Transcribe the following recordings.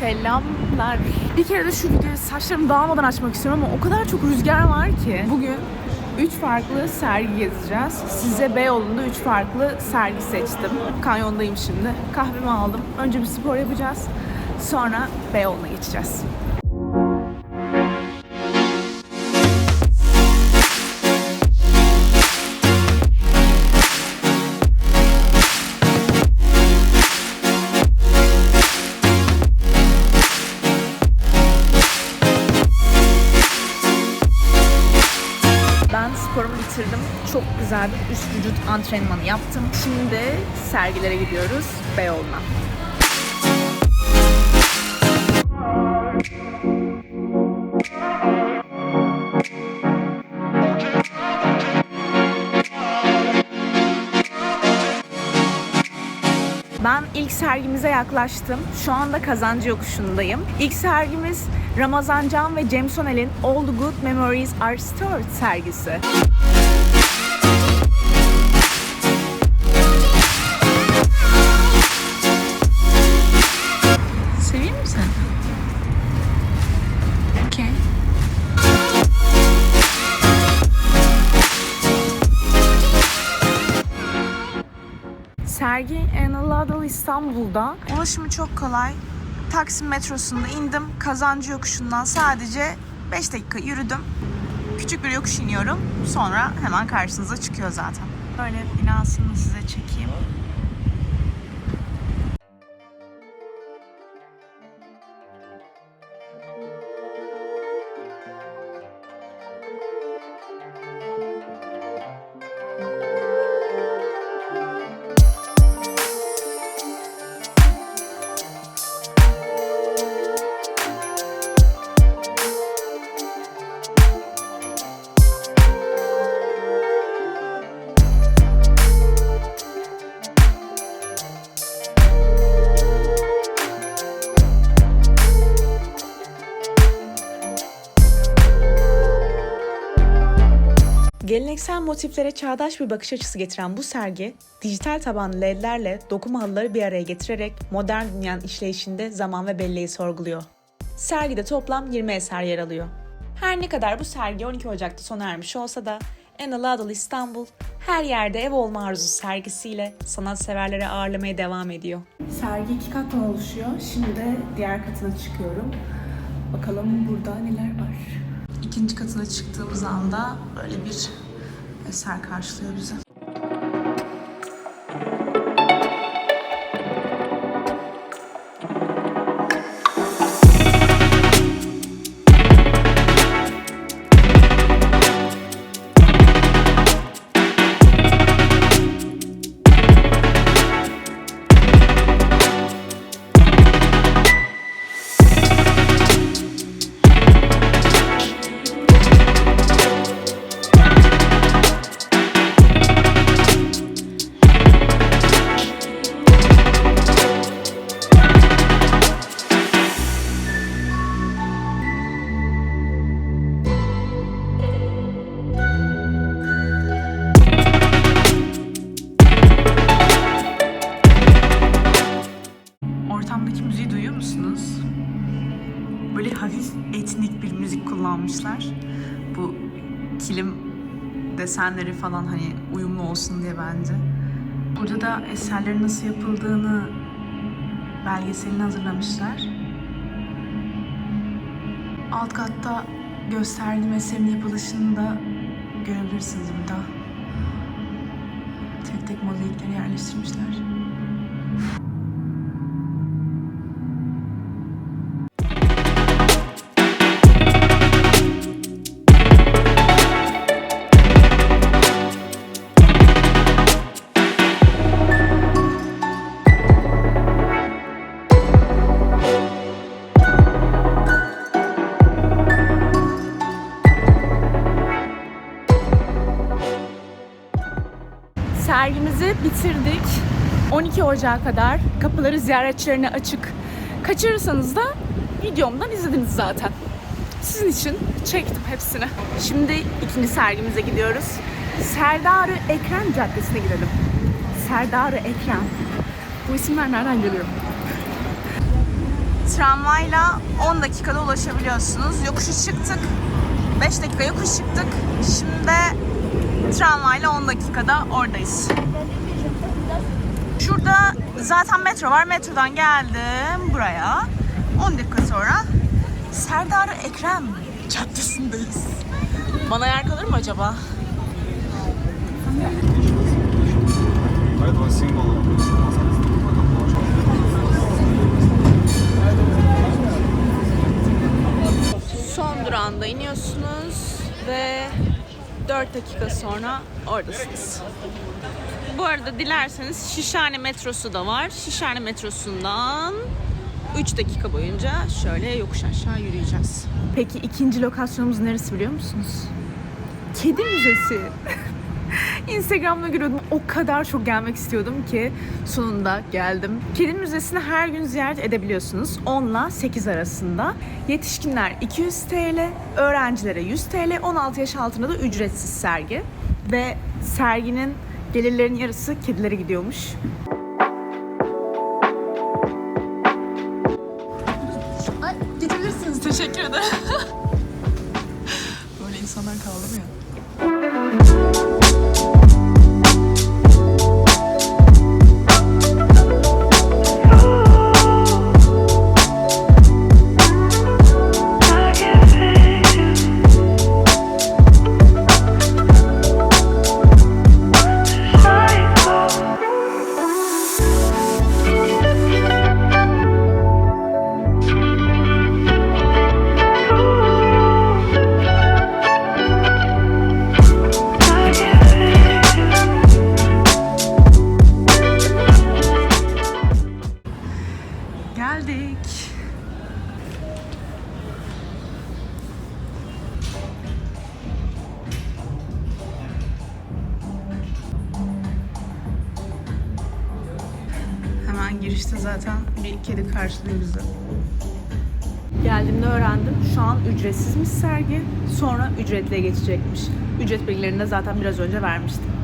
Selamlar. Bir kere de şu videoyu saçlarımı dağılmadan açmak istiyorum ama o kadar çok rüzgar var ki. Bugün 3 farklı sergi gezeceğiz. Size Beyoğlu'nda 3 farklı sergi seçtim. Kanyondayım şimdi. Kahvemi aldım. Önce bir spor yapacağız. Sonra Beyoğlu'na geçeceğiz. Bitirdim. Çok güzel bir üst vücut antrenmanı yaptım. Şimdi sergilere gidiyoruz Beyoğlu'na. Ben ilk sergimize yaklaştım. Şu anda Kazancı Yokuşu'ndayım. İlk sergimiz Ramazan Can ve Cem Sonel'in All the Good Memories Are Stored sergisi. İstanbul'da. Ulaşımı çok kolay. Taksim metrosunda indim. Kazancı yokuşundan sadece 5 dakika yürüdüm. Küçük bir yokuş iniyorum. Sonra hemen karşınıza çıkıyor zaten. Böyle binasını size çekeyim. Geleneksel motiflere çağdaş bir bakış açısı getiren bu sergi, dijital tabanlı ledlerle dokuma halıları bir araya getirerek modern dünyanın işleyişinde zaman ve belleği sorguluyor. Sergide toplam 20 eser yer alıyor. Her ne kadar bu sergi 12 Ocak'ta sona ermiş olsa da Anadolu İstanbul her yerde ev olma arzusu sergisiyle sanatseverleri ağırlamaya devam ediyor. Sergi iki kattan oluşuyor. Şimdi de diğer katına çıkıyorum. Bakalım burada neler var. İkinci katına çıktığımız anda böyle bir eser karşılıyor bizi. Falan hani uyumlu olsun diye bence. Burada da eserlerin nasıl yapıldığını belgeselini hazırlamışlar. Alt katta gösterdiğim eserin yapılışını da görebilirsiniz burada. Tek tek mozaikleri yerleştirmişler. Sergimizi bitirdik. 12 Ocağı kadar kapıları ziyaretçilerine açık. Kaçırırsanız da videomdan izlediniz zaten. Sizin için çektim hepsini. Şimdi ikinci sergimize gidiyoruz. Serdarı Ekrem Caddesi'ne gidelim. Serdarı Ekrem. Bu isimler nereden geliyor? tramvayla 10 dakikada ulaşabiliyorsunuz. Yokuşu çıktık. 5 dakika yokuş çıktık. Şimdi Tramvayla 10 dakikada oradayız. Şurada zaten metro var. Metrodan geldim buraya. 10 dakika sonra Serdar Ekrem Caddesi'ndeyiz. Bana yer kalır mı acaba? Son durağında iniyorsunuz ve 4 dakika sonra oradasınız. Bu arada dilerseniz Şişhane metrosu da var. Şişhane metrosundan 3 dakika boyunca şöyle yokuş aşağı yürüyeceğiz. Peki ikinci lokasyonumuz neresi biliyor musunuz? Kedi Müzesi. Instagram'da görüyordum. O kadar çok gelmek istiyordum ki sonunda geldim. Kedi Müzesi'ni her gün ziyaret edebiliyorsunuz. 10 ile 8 arasında. Yetişkinler 200 TL, öğrencilere 100 TL, 16 yaş altına da ücretsiz sergi. Ve serginin gelirlerin yarısı kedilere gidiyormuş. Ay gidebilirsiniz. Teşekkür ederim. Böyle insanlar kaldı mı ya? Kedi karşılıyor bizi. Geldiğimde öğrendim. Şu an ücretsizmiş sergi. Sonra ücretliye geçecekmiş. Ücret bilgilerini de zaten biraz önce vermiştim.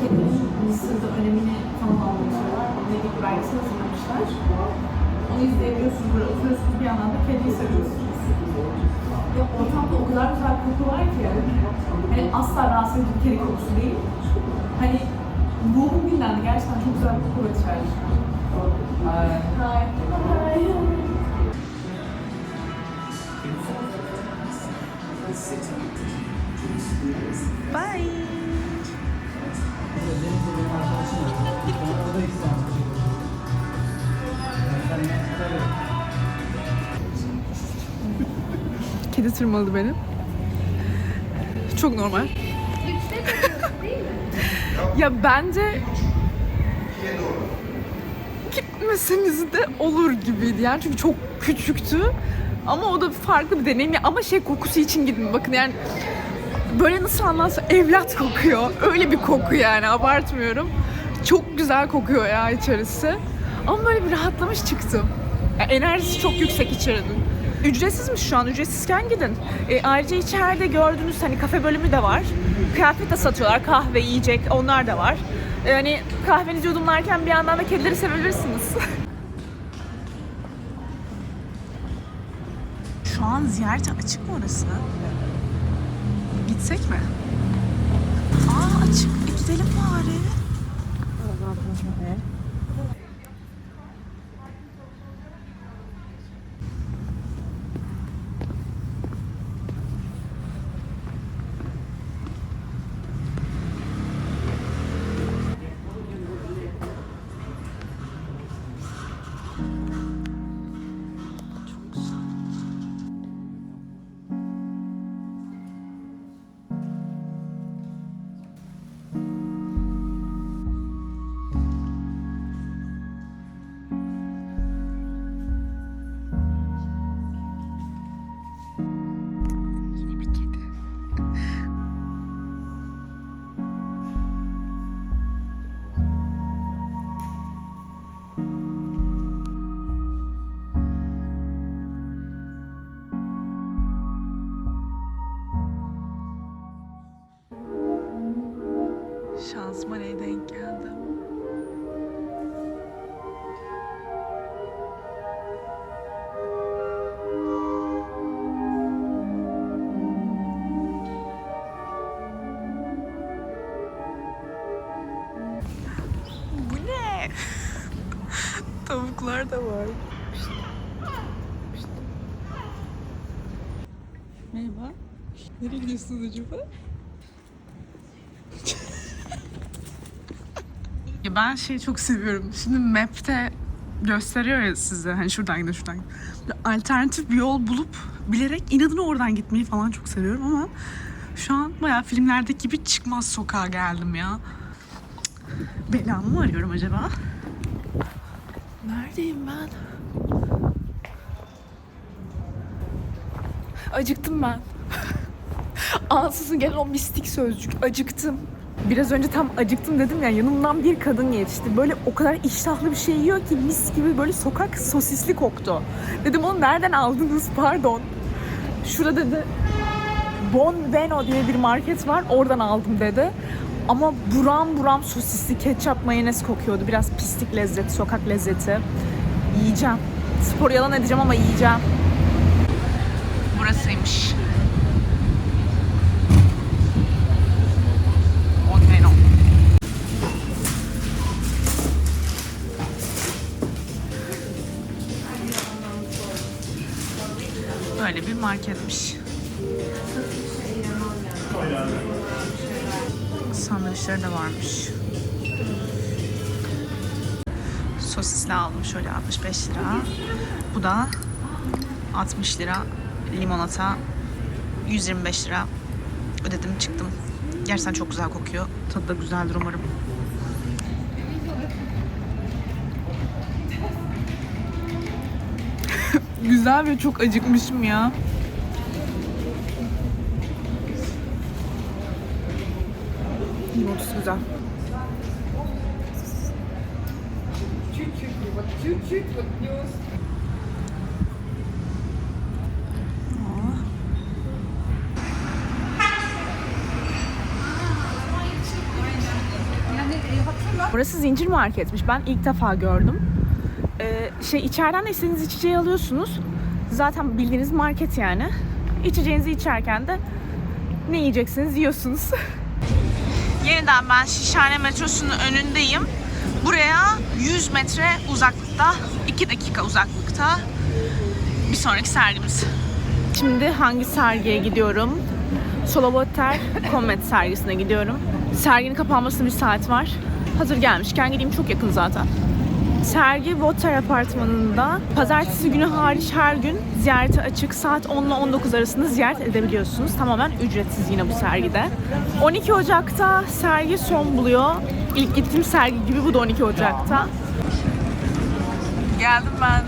Kedinin Mısır'da önemini falan anlatıyorlar. İlgili bir belgesel hazırlamışlar. Onu izleyebiliyorsunuz böyle oturuyorsunuz bir yandan da kediyi seviyorsunuz. Ya ortamda o kadar güzel koku var ki hani asla rahatsız edici kedi kokusu değil. Hani ruhum dinlendi. Gerçekten çok güzel bir koku var içeride. Hi. Hi. Bye. Kedi tırmaladı beni. Çok normal. ya bence gitmeseniz de olur gibiydi yani çünkü çok küçüktü. Ama o da farklı bir deneyim. Ya Ama şey kokusu için gidin bakın yani böyle nasıl anlatsam evlat kokuyor. Öyle bir koku yani abartmıyorum. Çok güzel kokuyor ya içerisi. Ama böyle bir rahatlamış çıktım. Ya enerjisi çok yüksek içerinin. Ücretsizmiş şu an. Ücretsizken gidin. E, ayrıca içeride gördüğünüz hani kafe bölümü de var. Kıyafet de satıyorlar. Kahve, yiyecek onlar da var. E, hani kahvenizi yudumlarken bir yandan da kedileri sevebilirsiniz. Şu an ziyarete açık mı orası? Gitsek mi? Aa açık. E, gidelim bari. Tavuklar da var. Merhaba. Nereye gidiyorsunuz acaba? Ya ben şeyi çok seviyorum. Şimdi map'te gösteriyor ya size hani şuradan gidin şuradan gidin. Alternatif bir yol bulup bilerek inadına oradan gitmeyi falan çok seviyorum ama şu an bayağı filmlerdeki gibi çıkmaz sokağa geldim ya. Belamı mı arıyorum acaba? Neredeyim ben? Acıktım ben. Ansızın gelen o mistik sözcük. Acıktım. Biraz önce tam acıktım dedim ya yanımdan bir kadın geçti. Böyle o kadar iştahlı bir şey yiyor ki mis gibi böyle sokak sosisli koktu. Dedim onu nereden aldınız pardon. Şurada dedi Bon Beno diye bir market var oradan aldım dedi. Ama buram buram sosisli ketçap mayonez kokuyordu. Biraz pislik lezzeti, sokak lezzeti. Yiyeceğim. Spor yalan edeceğim ama yiyeceğim. Burasıymış. Böyle bir marketmiş. Sandviçleri de varmış. Sosisli aldım şöyle 65 lira. Bu da 60 lira limonata 125 lira ödedim çıktım. Gerçekten çok güzel kokuyor. Tadı da güzeldir umarım. Güzel ve çok acıkmışım ya. Limonatusu güzel. Burası zincir marketmiş. Ben ilk defa gördüm. Ee, şey içeriden de istediğiniz içeceği alıyorsunuz. Zaten bildiğiniz market yani. İçeceğinizi içerken de ne yiyeceksiniz yiyorsunuz. Yeniden ben Şişhane metrosunun önündeyim. Buraya 100 metre uzaklıkta, 2 dakika uzaklıkta bir sonraki sergimiz. Şimdi hangi sergiye gidiyorum? Solobotter Comet sergisine gidiyorum. Serginin kapanmasına bir saat var. Hazır gelmişken gideyim çok yakın zaten. Sergi Water Apartmanı'nda pazartesi günü hariç her gün ziyarete açık. Saat 10 ile 19 arasında ziyaret edebiliyorsunuz. Tamamen ücretsiz yine bu sergide. 12 Ocak'ta sergi son buluyor. İlk gittiğim sergi gibi bu da 12 Ocak'ta. Geldim ben.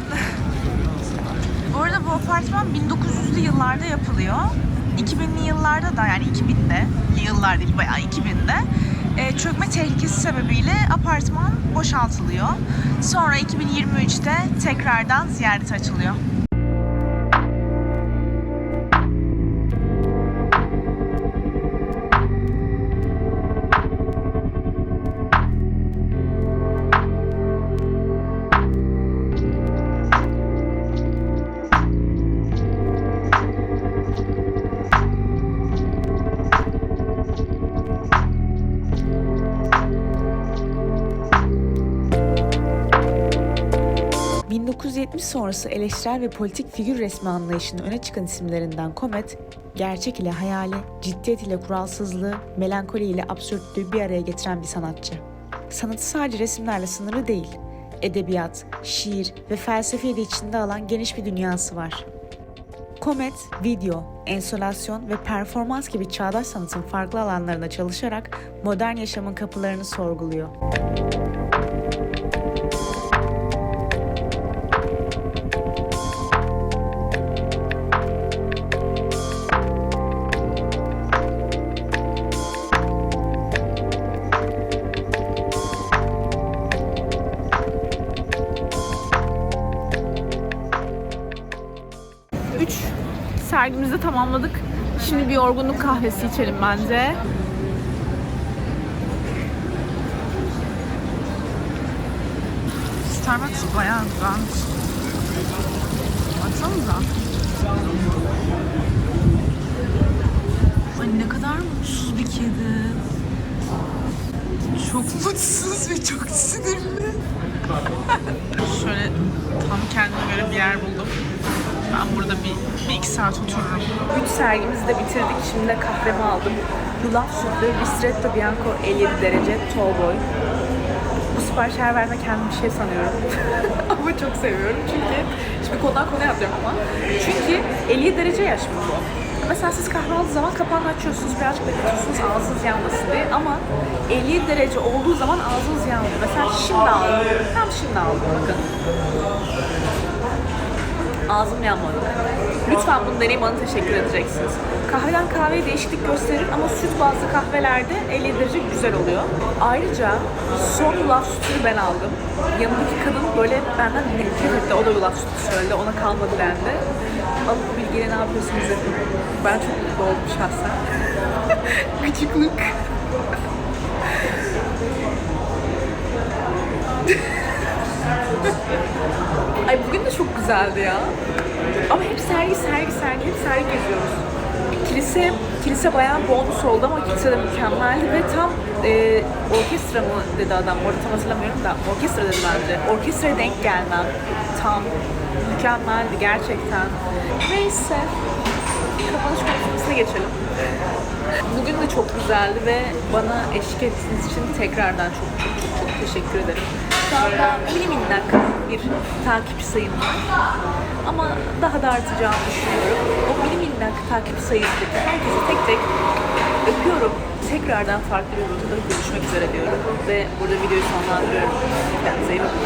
Bu arada bu apartman 1900'lü yıllarda yapılıyor. 2000'li yıllarda da yani 2000'de yıllar değil bayağı 2000'de e, çökme tehlikesi sebebiyle apartman boşaltılıyor. Sonra 2023'te tekrardan ziyarete açılıyor. Sonrası eleştirel ve politik figür resmi anlayışının öne çıkan isimlerinden Comet, gerçek ile hayali, ciddiyet ile kuralsızlığı, melankoli ile absürtlüğü bir araya getiren bir sanatçı. Sanatı sadece resimlerle sınırlı değil, edebiyat, şiir ve felsefeyi de içinde alan geniş bir dünyası var. Comet, video, ensolasyon ve performans gibi çağdaş sanatın farklı alanlarında çalışarak modern yaşamın kapılarını sorguluyor. Sergimizi tamamladık. Şimdi bir yorgunluk kahvesi içelim bence. Starbucks bayağı güzelmiş. Baksanıza. Ay ne kadar mutsuz bir kedi. Çok mutsuz ve çok sinirli. Şöyle tam kendime göre bir yer buldum. Ben burada bir, bir iki saat otururum. Üç sergimizi de bitirdik. Şimdi de kahvemi aldım. Yulaf sütlü Ristretto Bianco 57 derece tall boy. Bu sipariş her verme kendim bir şey sanıyorum. ama çok seviyorum çünkü şimdi konudan konuya atlıyorum ama. Çünkü 57 derece yaş mı bu? Mesela siz kahve aldığı zaman kapağını açıyorsunuz, birazcık bekletiyorsunuz ağzınız yanmasın diye ama 57 derece olduğu zaman ağzınız yanmıyor. Mesela şimdi aldım, tam şimdi aldım bakın. Ağzım yanmadı. Lütfen bunu deneyin bana teşekkür edeceksiniz. Kahveden kahveye değişiklik gösterir ama süt bazlı kahvelerde 50 derece güzel oluyor. Ayrıca son yulaf sütünü ben aldım. Yanındaki kadın böyle benden nefret etti. O da yulaf sütü söyledi. Ona kalmadı dendi. Alıp bu bilgiyle ne yapıyorsunuz dedim. Ben çok mutlu oldum şahsen. Gıcıklık. Ay bugün güzeldi ya. Ama hep sergi sergi sergi hep sergi geziyoruz. Kilise kilise bayağı bonus oldu ama kilise de mükemmeldi ve tam e, orkestra mı dedi adam orada tam hatırlamıyorum da orkestra dedi bence. Orkestraya denk gelmem tam mükemmeldi gerçekten. Neyse kapanış konuşmasına geçelim. Bugün de çok güzeldi ve bana eşlik ettiğiniz için tekrardan çok çok çok, çok teşekkür ederim. Şu anda mini minnak bir takipçi sayım var. Ama daha da artacağını düşünüyorum. O mini minnak takipçi sayısındaki herkesi tek tek öpüyorum. Tekrardan farklı bir videoda görüşmek üzere diyorum. Ve burada videoyu sonlandırıyorum. Kendinize iyi bakın.